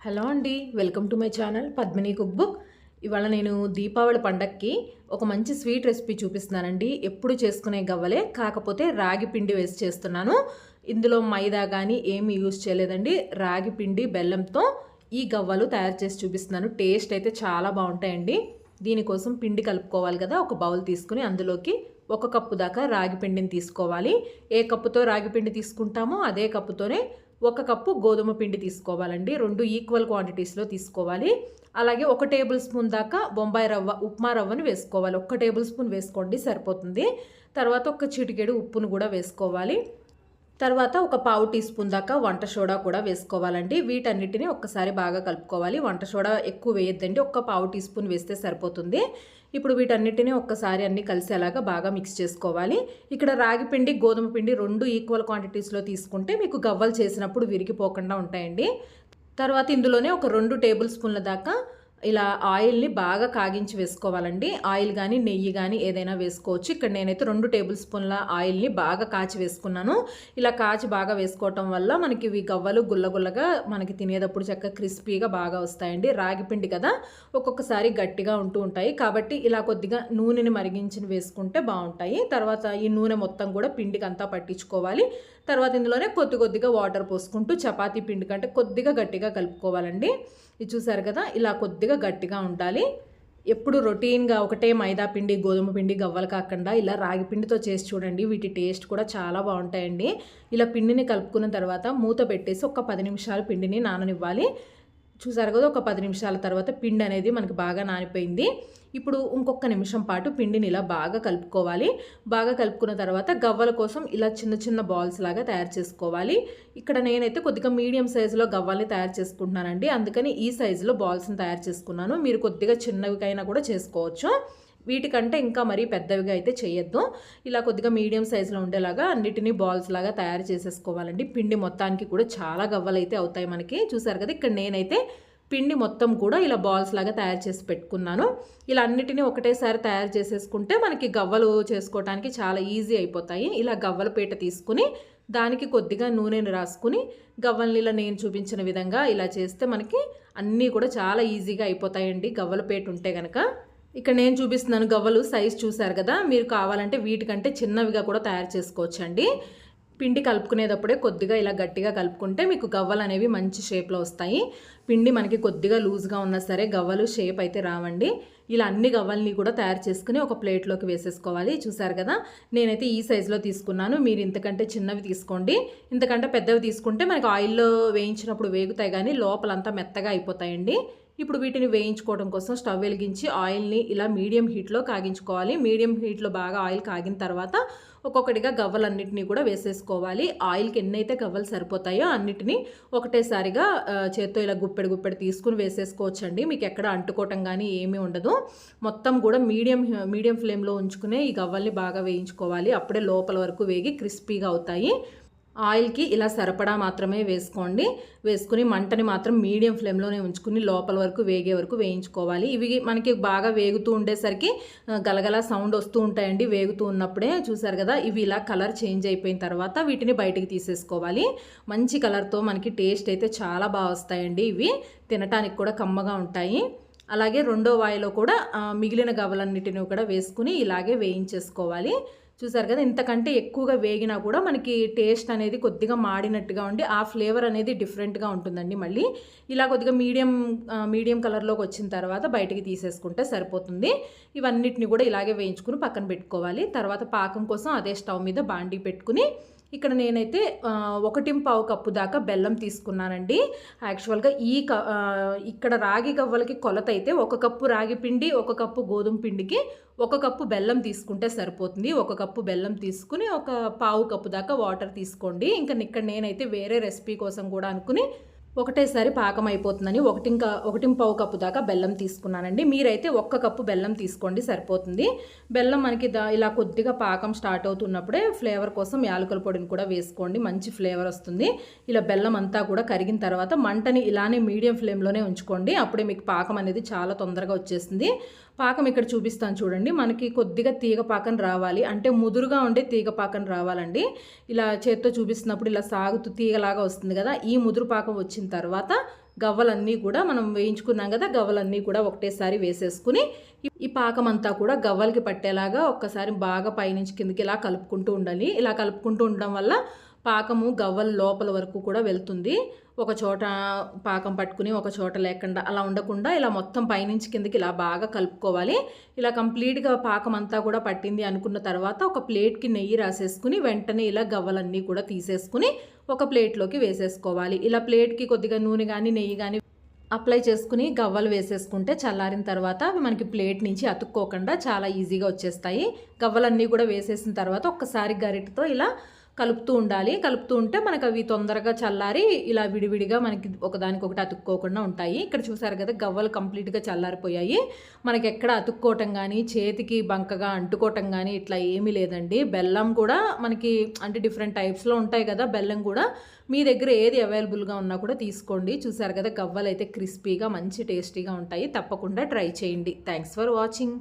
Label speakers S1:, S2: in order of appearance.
S1: Hello అండి welcome to my channel Padmini cook book. ఇవాళ నేను దీపావళి పండక్కి ఒక మంచి స్వీట్ రెసిపీ చూపిస్తున్నానండి. ఎప్పుడు చేసుకునే గవ్వలే కాకపోతే రాగి పిండి వేసి చేస్తున్నాను. ఇందులో మైదా కానీ ఏమి యూజ్ చేయలేదండి. రాగి పిండి బెల్లంతో ఈ గవ్వలు తయారు చేసి చూపిస్తున్నాను. టేస్ట్ అయితే చాలా బాగుంటాయండి. దీనికోసం పిండి కలుపుకోవాలి కదా ఒక బౌల్ తీసుకుని అందులోకి ఒక కప్పు దాకా రాగి పిండిని తీసుకోవాలి. ఏ కప్పుతో రాగి పిండి తీసుకుంటామో అదే కప్పుతోనే ఒక కప్పు గోధుమ పిండి తీసుకోవాలండి. రెండు ఈక్వల్ క్వాంటిటీస్లో తీసుకోవాలి. అలాగే ఒక టేబుల్ స్పూన్ దాకా బొంబాయి రవ్వ ఉప్మా రవ్వను వేసుకోవాలి. ఒక టేబుల్ స్పూన్ వేసుకోండి సరిపోతుంది. తర్వాత ఒక చిటికెడు ఉప్పును కూడా వేసుకోవాలి. తర్వాత ఒక పావు టీ స్పూన్ దాకా వంట సోడా కూడా వేసుకోవాలండి. వీటన్నిటిని ఒక్కసారి బాగా కలుపుకోవాలి. వంట సోడా ఎక్కువ వేయొద్దండి. ఒక్క పావు టీ స్పూన్ వేస్తే సరిపోతుంది. ఇప్పుడు వీటన్నిటిని ఒక్కసారి అన్ని కలిసేలాగా బాగా మిక్స్ చేసుకోవాలి. ఇక్కడ రాగి పిండి గోధుమ పిండి రెండు ఈక్వల్ క్వాంటిటీస్లో తీసుకుంటే మీకు గవ్వలు చేసినప్పుడు విరిగిపోకుండా ఉంటాయండి. తర్వాత ఇందులోనే ఒక రెండు టేబుల్ స్పూన్ల దాకా ఇలా ఆయిల్ని బాగా కాగించి వేసుకోవాలండి. ఆయిల్ కానీ నెయ్యి కానీ ఏదైనా వేసుకోవచ్చు. ఇక్కడ నేనైతే రెండు టేబుల్ స్పూన్ల ఆయిల్ని బాగా కాచి వేసుకున్నాను. ఇలా కాచి బాగా వేసుకోవటం వల్ల మనకి ఇవి గవ్వలు గుల్లగుల్లగా మనకి తినేటప్పుడు చక్కగా క్రిస్పీగా బాగా వస్తాయండి. రాగి పిండి కదా ఒక్కొక్కసారి గట్టిగా ఉంటూ ఉంటాయి. కాబట్టి ఇలా కొద్దిగా నూనెని మరిగించి వేసుకుంటే బాగుంటాయి. తర్వాత ఈ నూనె మొత్తం కూడా పిండికి అంతా పట్టించుకోవాలి. తర్వాత ఇందులోనే కొద్ది కొద్దిగా వాటర్ పోసుకుంటూ చపాతీ పిండి కంటే కొద్దిగా గట్టిగా కలుపుకోవాలండి. ఇది చూసారు కదా ఇలా కొద్దిగా గట్టిగా ఉండాలి. ఎప్పుడు రొటీన్గా ఒకటే మైదా పిండి గోధుమ పిండి గవ్వలు కాకుండా ఇలా రాగి పిండితో చేసి చూడండి వీటి టేస్ట్ కూడా చాలా బాగుంటాయండి. ఇలా పిండిని కలుపుకున్న తర్వాత మూత పెట్టేసి ఒక పది నిమిషాలు పిండిని నాననివ్వాలి. చూసారు కదా ఒక పది నిమిషాల తర్వాత పిండి అనేది మనకి బాగా నానిపోయింది. ఇప్పుడు ఇంకొక నిమిషం పాటు పిండిని ఇలా బాగా కలుపుకోవాలి. బాగా కలుపుకున్న తర్వాత గవ్వల కోసం ఇలా చిన్న చిన్న బాల్స్ లాగా తయారు చేసుకోవాలి. ఇక్కడ నేనైతే కొద్దిగా మీడియం సైజులో గవ్వల్ని తయారు చేసుకుంటున్నానండి. అందుకని ఈ సైజులో బాల్స్ని తయారు చేసుకున్నాను. మీరు కొద్దిగా చిన్నవికైనా కూడా చేసుకోవచ్చు. వీటికంటే ఇంకా మరీ పెద్దవిగా అయితే చేయొద్దు. ఇలా కొద్దిగా మీడియం సైజులో ఉండేలాగా అన్నిటినీ బాల్స్ లాగా తయారు చేసేసుకోవాలండి. పిండి మొత్తానికి కూడా చాలా గవ్వలు అయితే అవుతాయి మనకి. చూసారు కదా ఇక్కడ నేనైతే పిండి మొత్తం కూడా ఇలా బాల్స్ లాగా తయారు చేసి పెట్టుకున్నాను. ఇలా అన్నిటినీ ఒకటేసారి తయారు చేసేసుకుంటే మనకి గవ్వలు చేసుకోవడానికి చాలా ఈజీ అయిపోతాయి. ఇలా గవ్వల పీట తీసుకుని దానికి కొద్దిగా నూనెను రాసుకుని గవ్వల్ని ఇలా నేను చూపించిన విధంగా ఇలా చేస్తే మనకి అన్నీ కూడా చాలా ఈజీగా అయిపోతాయండి గవ్వల పేట ఉంటే కనుక ఇక్కడ నేను చూపిస్తున్నాను గవ్వలు సైజ్ చూశారు కదా. మీరు కావాలంటే వీటికంటే చిన్నవిగా కూడా తయారు చేసుకోవచ్చండి. పిండి కలుపుకునేటప్పుడే కొద్దిగా ఇలా గట్టిగా కలుపుకుంటే మీకు గవ్వలు అనేవి మంచి షేప్లో వస్తాయి. పిండి మనకి కొద్దిగా లూజ్గా ఉన్నా సరే గవ్వలు షేప్ అయితే రావండి. ఇలా అన్ని గవ్వల్ని కూడా తయారు చేసుకుని ఒక ప్లేట్లోకి వేసేసుకోవాలి. చూసారు కదా? నేనైతే ఈ సైజులో తీసుకున్నాను. మీరు ఇంతకంటే చిన్నవి తీసుకోండి. ఇంతకంటే పెద్దవి తీసుకుంటే మనకి ఆయిల్లో వేయించినప్పుడు వేగుతాయి కానీ లోపలంతా మెత్తగా అయిపోతాయండి. ఇప్పుడు వీటిని వేయించుకోవడం కోసం స్టవ్ వెలిగించి ఆయిల్ని ఇలా మీడియం హీట్లో కాగించుకోవాలి. మీడియం హీట్లో బాగా ఆయిల్ కాగిన తర్వాత ఒక్కొక్కటిగా గవ్వలన్నిటినీ కూడా వేసేసుకోవాలి. ఆయిల్కి ఎన్నైతే గవ్వలు సరిపోతాయో అన్నిటినీ ఒకటేసారిగా చేత్తో ఇలా గుప్పెడు గుప్పెడు తీసుకుని వేసేసుకోవచ్చండి. మీకు ఎక్కడ అంటుకోవటం కానీ ఏమీ ఉండదు. మొత్తం కూడా మీడియం మీడియం ఫ్లేమ్లో ఉంచుకునే ఈ గవ్వల్ని బాగా వేయించుకోవాలి. అప్పుడే లోపల వరకు వేగి క్రిస్పీగా అవుతాయి. ఆయిల్కి ఇలా సరిపడా మాత్రమే వేసుకోండి. వేసుకుని మంటని మాత్రం మీడియం ఫ్లేమ్లోనే ఉంచుకుని లోపల వరకు వేగే వరకు వేయించుకోవాలి. ఇవి మనకి బాగా వేగుతూ ఉండేసరికి గలగల సౌండ్ వస్తూ ఉంటాయండి. వేగుతూ ఉన్నప్పుడే చూసారు కదా ఇవి ఇలా కలర్ చేంజ్ అయిపోయిన తర్వాత వీటిని బయటికి తీసేసుకోవాలి. మంచి కలర్తో మనకి టేస్ట్ అయితే చాలా బాగా వస్తాయండి ఇవి. తినటానికి కూడా కమ్మగా ఉంటాయి. అలాగే రెండో వాయిలో కూడా మిగిలిన గవలన్నిటిని కూడా వేసుకుని ఇలాగే వేయించేసుకోవాలి. చూసారు కదా ఇంతకంటే ఎక్కువగా వేగినా కూడా మనకి టేస్ట్ అనేది కొద్దిగా మాడినట్టుగా ఉండి ఆ ఫ్లేవర్ అనేది డిఫరెంట్గా ఉంటుందండి మళ్ళీ. ఇలా కొద్దిగా మీడియం మీడియం కలర్లోకి వచ్చిన తర్వాత బయటికి తీసేసుకుంటే సరిపోతుంది. ఇవన్నిటిని కూడా ఇలాగే వేయించుకుని పక్కన పెట్టుకోవాలి. తర్వాత పాకం కోసం అదే స్టవ్ మీద బాండీ పెట్టుకుని ఇక్కడ నేనైతే ఒకటి పావు కప్పు దాకా బెల్లం తీసుకున్నానండి. యాక్చువల్గా ఈ క ఇక్కడ రాగి గవ్వలకి కొలత అయితే ఒక కప్పు రాగి పిండి ఒక కప్పు గోధుమ పిండికి ఒక కప్పు బెల్లం తీసుకుంటే సరిపోతుంది. ఒక కప్పు బెల్లం తీసుకుని ఒక పావు కప్పు దాకా వాటర్ తీసుకోండి. ఇంకా ఇక్కడ నేనైతే వేరే రెసిపీ కోసం కూడా అనుకుని ఒకటేసారి పాకం అయిపోతుందని ఒకటి ఇంకా ఒకటి పావు కప్పు దాకా బెల్లం తీసుకున్నానండి. మీరైతే ఒక్క కప్పు బెల్లం తీసుకోండి సరిపోతుంది. బెల్లం మనకి దా ఇలా కొద్దిగా పాకం స్టార్ట్ అవుతున్నప్పుడే ఫ్లేవర్ కోసం యాలకుల పొడిని కూడా వేసుకోండి మంచి ఫ్లేవర్ వస్తుంది. ఇలా బెల్లం అంతా కూడా కరిగిన తర్వాత మంటని ఇలానే మీడియం ఫ్లేమ్లోనే ఉంచుకోండి. అప్పుడే మీకు పాకం అనేది చాలా తొందరగా వచ్చేస్తుంది. పాకం ఇక్కడ చూపిస్తాను చూడండి. మనకి కొద్దిగా తీగ పాకం రావాలి. అంటే ముదురుగా ఉండే తీగ పాకం రావాలండి. ఇలా చేత్తో చూపిస్తున్నప్పుడు ఇలా సాగుతూ తీగలాగా వస్తుంది కదా ఈ ముదురు పాకం వచ్చింది తర్వాత గవ్వలన్నీ కూడా మనం వేయించుకున్నాం కదా గవ్వలన్నీ కూడా ఒకటేసారి వేసేసుకుని ఈ- ఈ పాకం అంతా కూడా గవ్వలకి పట్టేలాగా ఒక్కసారి బాగా పైనుంచి కిందకి ఇలా కలుపుకుంటూ ఉండాలి. ఇలా కలుపుకుంటూ ఉండడం వల్ల పాకము గవ్వల లోపల వరకు కూడా వెళ్తుంది. ఒక చోట పాకం పట్టుకుని ఒక చోట లేకుండా అలా ఉండకుండా ఇలా మొత్తం పైనుంచి కిందకి ఇలా బాగా కలుపుకోవాలి. ఇలా కంప్లీట్గా పాకం అంతా కూడా పట్టింది అనుకున్న తర్వాత ఒక ప్లేట్కి నెయ్యి రాసేసుకుని వెంటనే ఇలా గవ్వలన్నీ కూడా తీసేసుకుని ఒక ప్లేట్లోకి వేసేసుకోవాలి. ఇలా ప్లేట్కి కొద్దిగా నూనె కానీ నెయ్యి కానీ అప్లై చేసుకుని గవ్వలు వేసేసుకుంటే చల్లారిన తర్వాత అవి మనకి ప్లేట్ నుంచి అతుక్కోకుండా చాలా ఈజీగా వచ్చేస్తాయి. గవ్వలన్నీ కూడా వేసేసిన తర్వాత ఒక్కసారి గరిటతో ఇలా కలుపుతూ ఉండాలి. కలుపుతూ ఉంటే మనకు అవి తొందరగా చల్లారి ఇలా విడివిడిగా మనకి ఒకదానికొకటి అతుక్కోకుండా ఉంటాయి. ఇక్కడ చూసారు కదా గవ్వలు కంప్లీట్గా చల్లారిపోయాయి. మనకి ఎక్కడ అతుక్కోవటం కానీ చేతికి బంకగా అంటుకోవటం కానీ ఇట్లా ఏమీ లేదండి. బెల్లం కూడా మనకి అంటే డిఫరెంట్ టైప్స్లో ఉంటాయి కదా బెల్లం కూడా మీ దగ్గర ఏది అవైలబుల్గా ఉన్నా కూడా తీసుకోండి. చూసారు కదా గవ్వలు అయితే క్రిస్పీగా మంచి టేస్టీగా ఉంటాయి. తప్పకుండా ట్రై చేయండి. Thanks for watching.